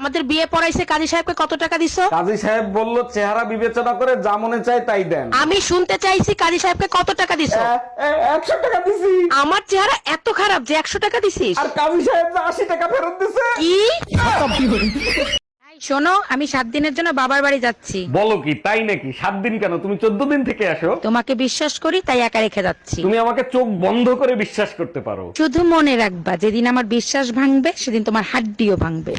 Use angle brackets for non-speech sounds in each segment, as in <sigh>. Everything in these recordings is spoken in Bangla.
আমাদের বিয়ে পড়াইছে কাজী সাহেবকে কত টাকা দিছো? কাজী সাহেব বলল চেহারা বিবেচনা করে যা মনে চায় তাই দেন। আমি শুনতে চাইছি কাজী সাহেবকে কত টাকা দিছো? একশো টাকা দিছি। আমার চেহারা এত খারাপ যে একশো টাকা দিছিস। আর কাজী সাহেব আশি টাকা ফেরত দিছে। কি? শোনো আমি সাত দিনের জন্য বাবার বাড়ি যাচ্ছি। বলো কি তাই নাকি? সাত দিন কেন? তুমি চোদ্দ দিন থেকে আসো। তোমাকে বিশ্বাস করি তাই একা রেখে যাচ্ছি। তুমি আমাকে চোখ বন্ধ করে বিশ্বাস করতে পারো। শুধু মনে রাখবা যেদিন আমার বিশ্বাস ভাঙবে সেদিন তোমার হাড্ডিও ভাঙবে।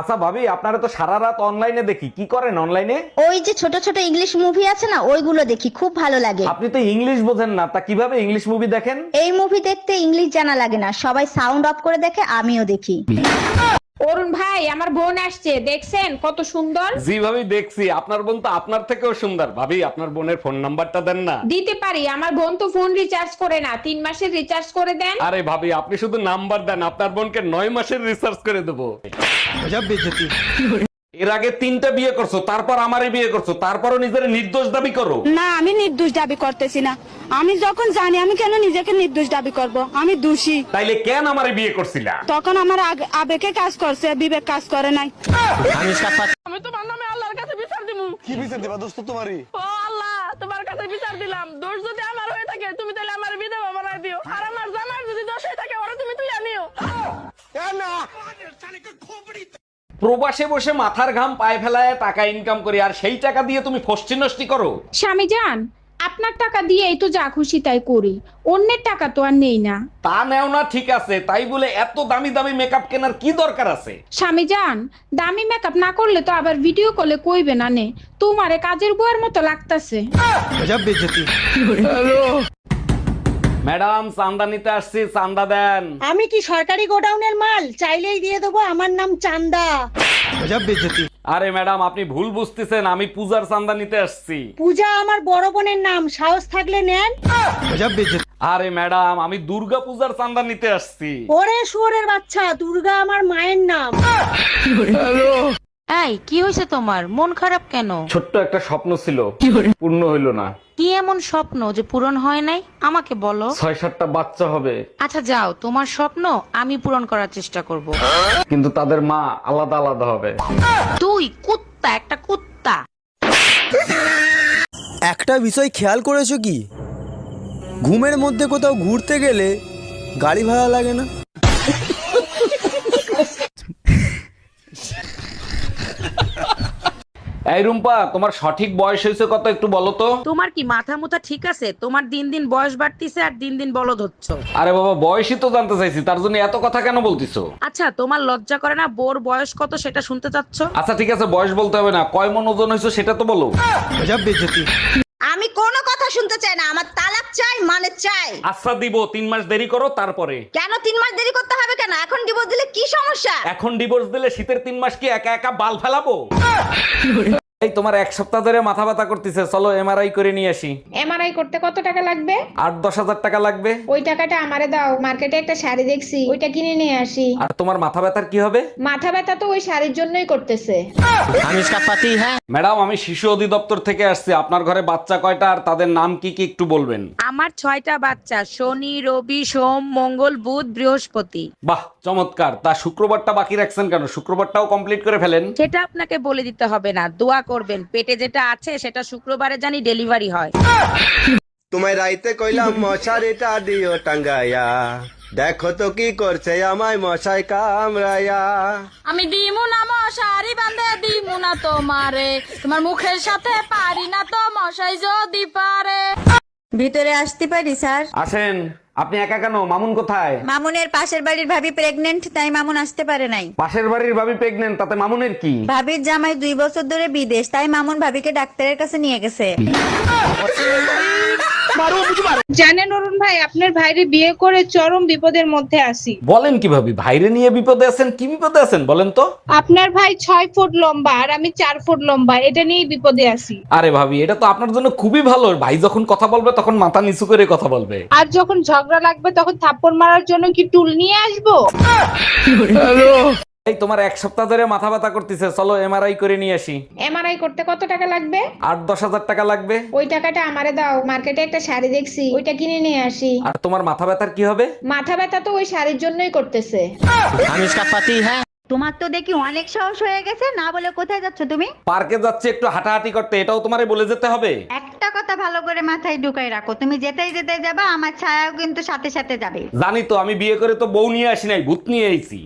আচ্ছা ভাবি আপনারা তো সারা রাত অনলাইনে দেখি। কি করেন অনলাইনে ওই যে ছোট ছোট ইংলিশ মুভি আছে না ওইগুলো দেখি খুব ভালো লাগে। আপনি তো ইংলিশ বোঝেন না তা কীভাবে ইংলিশ মুভি দেখেন? এই মুভি দেখতে ইংলিশ জানা লাগে না সবাই সাউন্ড অফ করে দেখে আমিও দেখি। অরুণ ভাই আমার বোন আসছে দেখছেন কত সুন্দর? জি ভাবি দেখছি। আপনার বোন তো আপনার থেকেও সুন্দর। ভাবি আপনার বোনের ফোন নাম্বারটা দেন না। দিতে পারি আমার বোন তো ফোন রিচার্জ করে না তিন মাসের রিচার্জ করে দেন। আরে ভাবি আপনি শুধু নাম্বার দেন আপনার বোনকে নয় মাসের রিচার্জ করে দেবো। এর আগে তিনটা বিয়ে করছ তারপর আমারে বিয়ে করছ তারপরও নিজের নির্দোষ দাবি করো? না আমি নির্দোষ দাবি করতেছি না। আমি যখন জানি আমি কেন নিজেকে নির্দোষ দাবি করব? আমি দোষী। তাইলে কেন আমারে বিয়ে করছিলা? তখন আমার আগ- আবেগে কাজ করছে বিবেক কাজ করে নাই। আমি তোমার নামে আল্লাহর কাছে বিচার দিমু। কি বিচার দিবা দোস্ত তোমারই? ও আল্লাহ তোমার কাছে বিচার দিলাম। দোষ যদি আমার হয়ে থাকে তুমি তাহলে আমার বিধবা বানাই দিও। আর আমার প্রবাসে বসে মাথার ঘাম পায়ে ফেলায় টাকা ইনকাম করি আর সেই টাকা দিয়ে তুমি ফষ্টি নষ্টি করো। স্বামী যান আপনার টাকা দিয়েই তো যা খুশি তাই করি। অন্যের টাকা তো আর নেই না। তা নেও না ঠিক আছে। তাই বলে এত দামি দামি মেকআপ কেনার কি দরকার আছে? স্বামী যান দামি মেকআপ না করলে তো আবার ভিডিও কলে কইবে না নে। তোমারে কাজের বউয়ের মতো লাগতাছে। ম্যাডাম চান্দা নিতে আসছি চান্দা দেন। আমি কি সরকারি গোডাউনের মাল? চাইলেই দিয়ে দেবো আমার নাম চান্দা। আরে ম্যাডাম আপনি ভুল বুঝতেছেন আমি পূজার চান্দা নিতে আসছি। পূজা আমার বড় বোনের নাম সাহস থাকলে নেন। আরে ম্যাডাম আমি দুর্গা পূজার চান্দা নিতে আসছি। ওরে শুয়োরের বাচ্চা দুর্গা আমার মায়ের নাম। এই কি হয়েছে তোমার? মন খারাপ কেন? ছোট্ট একটা স্বপ্ন ছিল। পূর্ণ হইল না। কি এমন স্বপ্ন যে পূরণ হয় নাই? আমাকে বলো। ছয় সাতটা বাচ্চা হবে। আচ্ছা যাও। তোমার স্বপ্ন আমি পূরণ করার চেষ্টা করব। কিন্তু তাদের মা আলাদা আলাদা হবে। তুই কুত্তা একটা কুত্তা। একটা বিষয় খেয়াল করেছ কি? ঘুমের মধ্যে কোথাও ঘুরতে গেলে গাড়ি ভাড়া লাগে না? এই রুম্পা তোমার সঠিক বয়স হয়েছে কত একটু বলো তো? তোমার কি মাথা মুথা ঠিক আছে? তোমার দিন দিন বয়স বাড়তিছে আর দিন দিন বলদ হচ্ছ। আরে বাবা বয়সই তো জানতে চাইছি তার জন্য এত কথা কেন বলতিছো? আচ্ছা তোমার লজ্জা করে না বোর বয়স কত সেটা শুনতে চাচ্ছ? আচ্ছা ঠিক আছে বয়স বলতে হবে না। কয় মন ওজন হয়েছে সেটা তো বলো। আমি কোনো কথা শুনতে চাই না আমার তালাক চাই মানে চাই। আচ্ছা দিব তিন মাস দেরি করো তারপরে। তিন মাস দেরি করতে হবে কেন? এখন ডিভোর্স দিলে কি সমস্যা? এখন ডিভোর্স দিলে শীতের তিন মাস কি একা একা বাল ফেলাবো? এই তোমার এক সপ্তাহ ধরে মাথা ব্যথা করতেছে চলো এমআরআই করে নিয়ে আসি। এমআরআই করতে কত টাকা লাগবে? আট দশ হাজার টাকা লাগবে। ওই টাকাটা আমারে দাও মার্কেটে একটা শাড়ি দেখছি ওইটা কিনে নিয়ে আসি। আর তোমার মাথা ব্যথার কি হবে? মাথা ব্যথা তো ওই শাড়ির জন্যই করতেছে। ম্যাডাম আমি শিশু অধিদপ্তর থেকে আসছি। আপনার ঘরে বাচ্চা কয়টা আর তাদের নাম কি কি একটু বলবেন? আমার ছয়টা বাচ্চা শনি রবি সোম মঙ্গল বুধ বৃহস্পতি। বাহ চমৎকার। তা শুক্রবারটা বাকি রাখছেন কেন? শুক্রবারটাও কমপ্লিট করে ফেলেন? সেটা আপনাকে বলে দিতে হবে না দোয়া করবেন। পেটে যেটা আছে সেটা শুক্রবারে জানি ডেলিভারি হয়। তোমায় রাইতে কইলাম মশারিটা দিও টাঙ্গাইয়া। দেখো তো কি করছে আমায় মশাই কামড়াইয়া। আমি দিমু না মশারি বান্ধে দিমু না তোমারে। তোমার মুখের সাথে পারি না তো মশাই যদি পারে। ভিতরে আসতে পারি স্যার? আসেন। আপনি একা কেন? মামুন কোথায়? মামুনের পাশের বাড়ির ভাবি প্রেগনেন্ট তাই মামুন আসতে পারে নাই। পাশের বাড়ির ভাবি প্রেগনেন্ট তাতে মামুনের কি? ভাবির জামাই দুই বছর ধরে বিদেশ তাই মামুন ভাবিকে ডাক্তারের কাছে নিয়ে গেছে। জানেন অরুণ ভাই আপনার ভাইরে বিয়ে করে চরম বিপদের মধ্যে আছি। বলেন কি ভাবি ভাইরে নিয়ে বিপদে আছেন কি বিপদে আছেন বলেন তো? আপনার ভাই ছয় ফুট লম্বা আর আমি চার ফুট লম্বা এটা নিয়েই বিপদে আছি। আরে ভাবি এটা তো আপনার জন্য খুবই ভালো। ভাই যখন কথা বলবে তখন মাথা নিচু করে কথা বলবে। আর যখন ঝগড়া লাগবে তখন থাপ্পড় মারার জন্য কি টুল নিয়ে আসব? এই তোমার এক সপ্তাহ ধরে মাথা ব্যথা করতেছে চলো এমআরআই করে নিয়ে আসি। এমআরআই করতে কত টাকা লাগবে? আট দশ হাজার টাকা লাগবে। ওই টাকাটা আমারে দাও মার্কেটে একটা শাড়ি দেখছি ওইটা কিনে নিয়ে আসি। আর তোমার মাথা ব্যথার কি হবে? মাথা ব্যথা তো ওই শাড়ির জন্যই করতেছে। তোমার তো দেখি অনেক সাহস হয়ে গেছে না বলে কোথায় যাচ্ছ তুমি? পার্কে যাচ্ছে একটু হাঁটাহাঁটি করতে এটাও তোমারে বলে যেতে হবে। একটা কথা ভালো করে মাথায় ঢুকাই রাখো তুমি যেতেই যেতে যাবা আমার ছায়াও কিন্তু সাথে সাথে যাবে। জানি তো আমি বিয়ে করে তো বউ নিয়ে আসি নাই ভূত নিয়ে আইছি।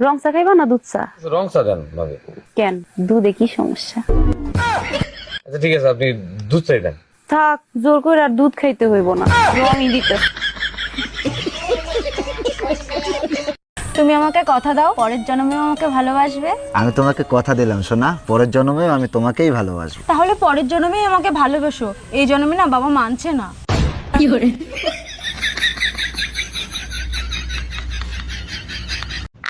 রং চা খাইবা না দুধ চা? রং সাজান ভাবে। কেন? দুধে কি সমস্যা? আচ্ছা ঠিক আছে আপনি দুধ চাই দেন। থাক জোর করে আর দুধ খাইতে হইব না। রঙই দিতে। তুমি আমাকে কথা দাও পরের জন্মে আমাকে ভালোবাসবে। আমি তোমাকে কথা দিলাম সোনা। পরের জন্মেও আমি তোমাকেই ভালোবাসবো। তাহলে পরের জন্মেই আমাকে ভালোবাসো। এই জন্মে না বাবা মানছে না।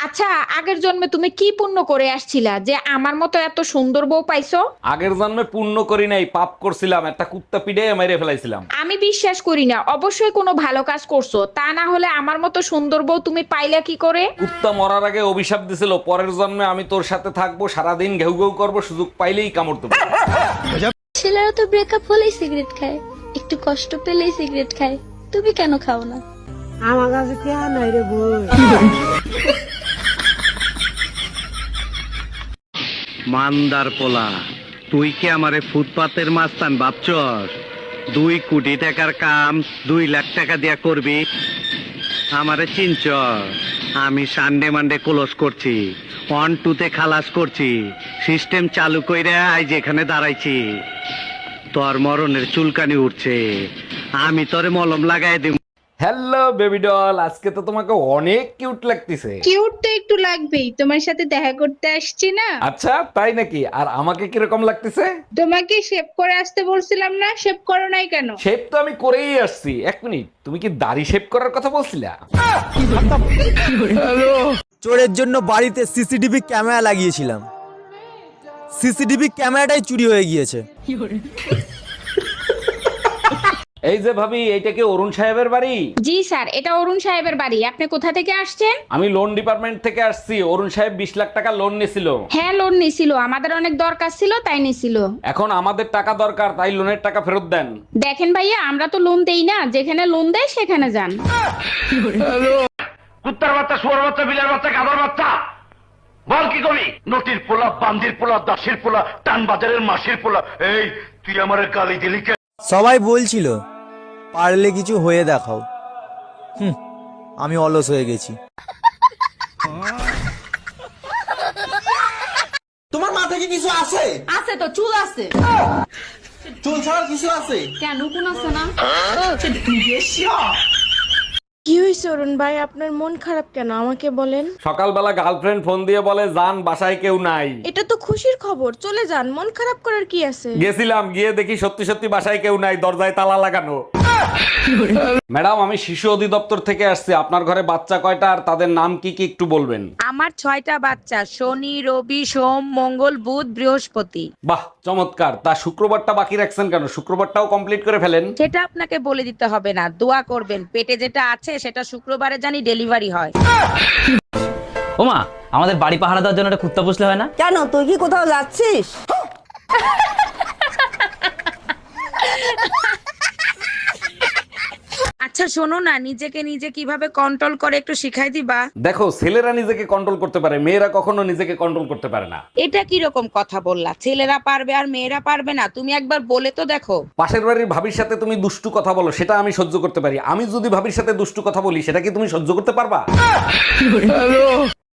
আচ্ছা আগের জন্মে তুমি কি পুণ্য করে আসছিলা? যে আমার মতো এত সুন্দর বউ পাইছো? আগের জন্মে পূর্ণ করি নাই পাপ করছিলাম একটা কুত্তা পিঠে মেরে ফেলাইছিলাম। আমি বিশ্বাস করি না অবশ্যই কোনো ভালো কাজ করছ। তা না হলে আমার মতো সুন্দর বউ তুমি পাইলা কি করে? কুত্তা মরার আগে অভিশাপ দিছিল পরের জন্মে আমি তোর সাথে থাকব সারাদিন ঘেউ ঘেউ করব সুযোগ পাইলেই কামড় দেবো। ছেলেরা তো ব্রেকআপ হলেই সিগারেট খায় একটু কষ্ট পেলেই সিগারেট খায় তুমি কেন খাও না? মান্দার পোলা, তুই কি আমারে ফুটপাতের মাস্তান ভাবছস? দুই কোটি টাকার কাম দুই লাখ টাকা দিয়া করবি, আমারে চিনচ আমি সানডে মানডে ক্লোজ করছি, ওয়ান টুতে খালাস করছি, সিস্টেম চালু কইরা আজ এখানে দাঁড়াইছি। তোর মরণের চুলকানি উঠছে, আমি তোরে মলম লাগাই দিব। হ্যালো বেবি ডল আজকে তো তোমাকে অনেক কিউট লাগতেছে। কিউট তো একটু লাগবেই। তোমার সাথে দেখা করতে আসছি না? আচ্ছা তাই নাকি? আর আমাকে কীরকম লাগতেছে? তোমাকে শেভ করে আসতে বলছিলাম না? শেভ করো নাই কেন? শেপ তো আমি করেই আসছি। এক মিনিট তুমি কি দাড়ি শেপ করার কথা বলছিলা? চোরের জন্য বাড়িতে সিসিটিভি ক্যামেরা লাগিয়েছিলাম। সিসিটিভি ক্যামেরাটাই চুরি হয়ে গিয়েছে। এই যে ভাবি এইটা কি অরুণ সাহেবের বাড়ি? জি স্যার এটা অরুণ সাহেবের বাড়ি। আপনি কোথা থেকে আসছেন? আমি লোন ডিপার্টমেন্ট থেকে আসছি। অরুণ সাহেব বিশ লাখ টাকা লোন নিছিল। হ্যাঁ লোন নিছিল। আমাদের অনেক দরকার ছিল তাই নিছিল। এখন আমাদের টাকা দরকার তাই লোনের টাকা ফেরত দেন। দেখেন ভাইয়া আমরা তো লোন দেই না। যেখানে লোন দেয় সেখানে যান। কুত্তার বাচ্চা শুয়ার বাচ্চা বিলের বাচ্চা গাধার বাচ্চা। বল কি কবি? নটির পোলা বান্দির পোলা দাসের পোলা টান বাজারের মাসির পোলা। এই তুই আমার গালি দিলি? সবাই বলছিল পারলে কিছু হয়ে দেখাও। হুম আমি অলস হয়ে গেছি। তোমার মাথায় কি কিছু আছে? আছে তো চুল আছে। চুল ছাড়া কিছু আছে? কেন কোন আছে না? কি হয়েছে অরুণ ভাই? আপনার মন খারাপ কেন? আমাকে বলেন। সকালবেলা গার্লফ্রেন্ড ফোন দিয়ে বলে যান বাসায় কেউ নাই। এটা তো খুশির খবর। চলে যান মন খারাপ করার কি আছে? গেছিলাম গিয়ে দেখি সত্যি সত্যি বাসায় কেউ নাই দরজায় তালা লাগানো। ম্যাডাম আমি শিশু অধিদপ্তর থেকে আসছি। আপনার ঘরে বাচ্চা কয়টা আর তাদের নাম কি কি একটু বলবেন? আমার ছয়টা বাচ্চা শনি রবি সোম মঙ্গল বুধ বৃহস্পতি। বাহ চমৎকার। তা শুক্রবারটা বাকি রাখছেন কেন? শুক্রবারটাও কমপ্লিট করে ফেলেন? সেটা আপনাকে বলে দিতে হবে না দোয়া করবেন। পেটে যেটা আছে সেটা শুক্রবারে জানি ডেলিভারি হয়। ওমা আমাদের বাড়ি পাহারা দেওয়ার জন্য একটা কুত্তা পুষলে হয় না? কেন? তুই কি কোথাও যাচ্ছিস? <laughs> আচ্ছা শোনো না নিজেকে নিজে কীভাবে কন্ট্রোল করে একটু শিখাই দিবা। দেখো ছেলেরা নিজেকে কন্ট্রোল করতে পারে মেয়েরা কখনো নিজেকে কন্ট্রোল করতে পারে না। এটা কি রকম কথা বললা? ছেলেরা পারবে আর মেয়েরা পারবে না? তুমি একবার বলে তো দেখো। পাশের বাড়ির ভাবির সাথে তুমি দুষ্টু কথা বলো সেটা আমি সহ্য করতে পারি। আমি যদি ভাবির সাথে দুষ্টু কথা বলি সেটা কি তুমি সহ্য করতে পারবা?